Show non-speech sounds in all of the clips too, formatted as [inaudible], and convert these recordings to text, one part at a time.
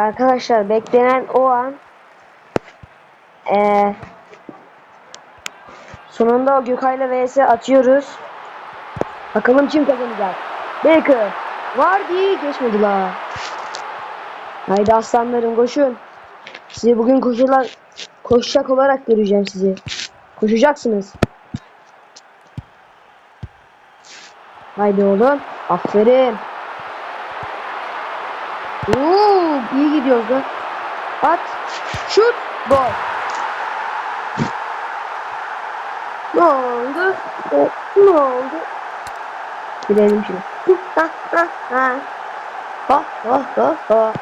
Arkadaşlar beklenen o an ee, sonunda Gökay'la vs atıyoruz. Bakalım kim kazanacak. Baker. Vardy geçmedi la. Haydi aslanlarım koşun. Sizi bugün koşular koşacak olarak göreceğim sizi. Koşacaksınız. Haydi oğlum. Aferin. Oo, iyi gidiyoruz lan. At. Şut. Gol. Ne oldu? Ne oldu? Gidelim şimdi. Ha ha ha. Ha ha ha ha.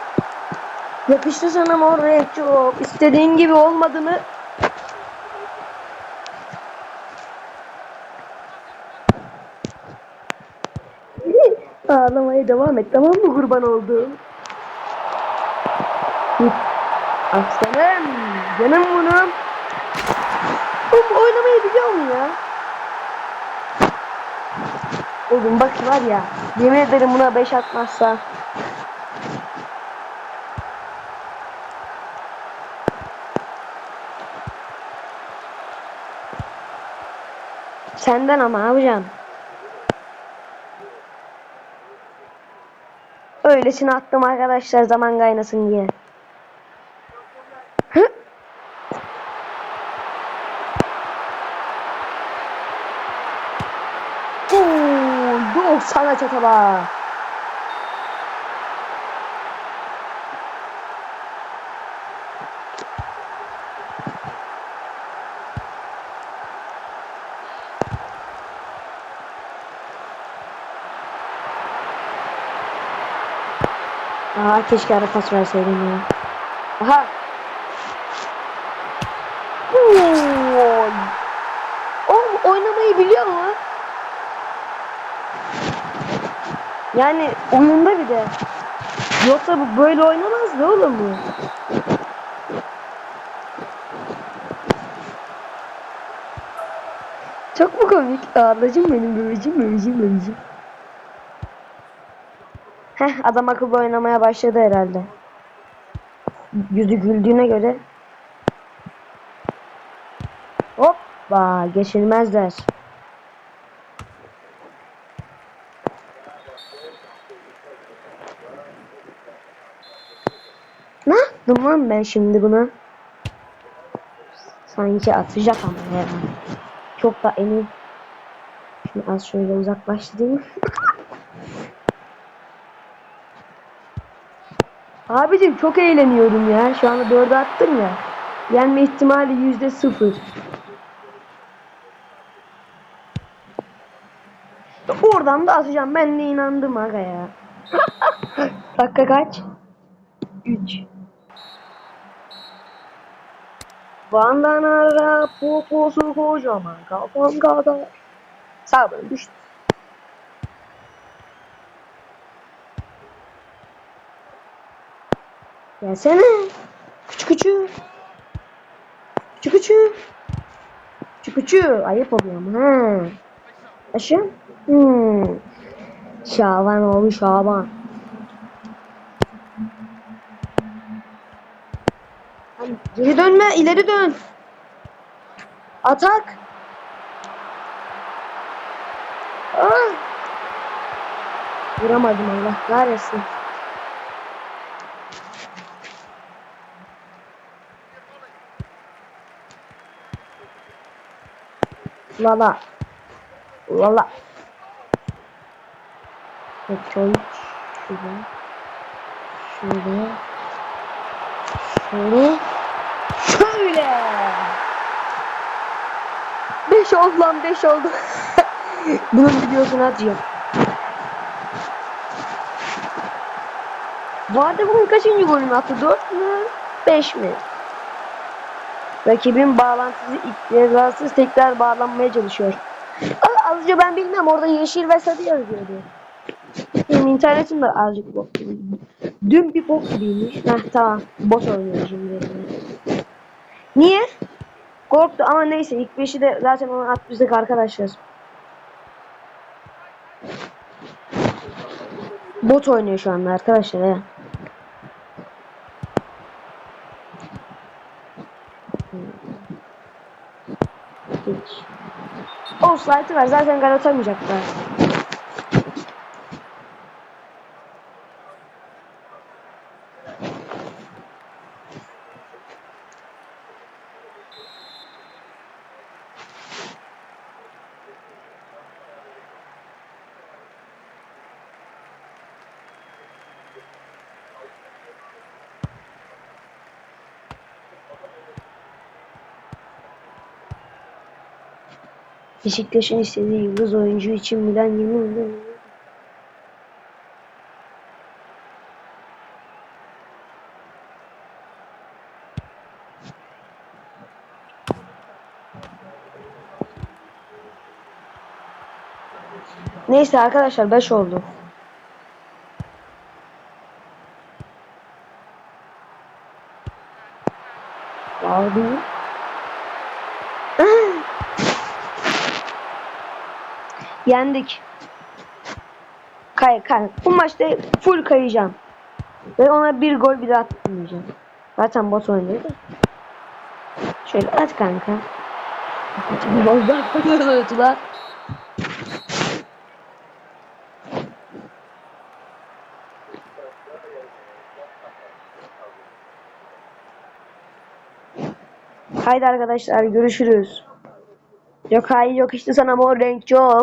Yakıştı sana mor çok. İstediğin gibi olmadı mı? Ağlamaya devam et tamam mı kurban olduğum? Hı. Aslanım, canım bunum. Oğlum oynamayı biliyor mu ya? Oğlum bak var ya, yemin ederim buna 5 atmazsa. Senden ama abicam. Öylesine attım arkadaşlar zaman kaynasın diye. Hı? Oo, yok sana çatala. Aa keşke ara pas verseydim ya. Aha. Oo. Oğlum oynamayı biliyor mu? Yani oyunda bir de. Yoksa bu böyle oynamaz da oğlum bu. Çok mu komik? Ağlacım benim bebeciğim bebeciğim bebeciğim. Heh adam akıllı oynamaya başladı herhalde. Yüzü güldüğüne göre. Hoppa geçilmezler. Ne yaptım lan ben şimdi bunu? Sanki atacak ama ya. Çok da emin. Şimdi az şöyle uzaklaştırayım. [laughs] Abicim çok eğleniyorum ya. Şu anda dörde attım ya. Yenme ihtimali yüzde sıfır. Oradan da atacağım. Ben de inandım aga ya. [laughs] Dakika kaç? 3. Bandanara poposu kocaman kafam kadar. Sağ böyle düştü. Gelsene. Küçük küçük. Küçük küçük. Küçük küçük. Ayıp oluyor ama ha. Aşağı. Hmm. Şaban oğlu Şaban. Geri dönme, ileri dön. Atak. Ah. Vuramadım Allah kahretsin. Lala. Lala. Petrol. Şurada. Şurada. Şöyle. Şöyle. Beş oldu lan beş oldu. [laughs] Bunun videosunu atacağım. Vardı bunun kaçıncı golünü attı? Dört mü? Beş mi? Rakibin bağlantısı cezasız tekrar bağlanmaya çalışıyor. Azıcık ben bilmem orada yeşil ve sarı yazıyordu. Benim internetim de azıcık bok gibi. Dün bir bok gibiymiş. Heh tamam. Bot oynuyor şimdi. Niye? Korktu ama neyse ilk beşi de zaten ona at bizlik arkadaşlar. Bot oynuyor şu anda arkadaşlar ya. Geç. Offside'ı var zaten gol atamayacaklar. Beşiktaş'ın istediği yıldız oyuncu için Milan 20 milyon Neyse arkadaşlar 5 oldu. Aldı. Yendik. Kay kay. Bu maçta full kayacağım. Ve ona bir gol bir daha atmayacağım. Zaten bot oynuyor. Şöyle at kanka. Haydi arkadaşlar görüşürüz. Yok hayır yok işte sana mor renk yok.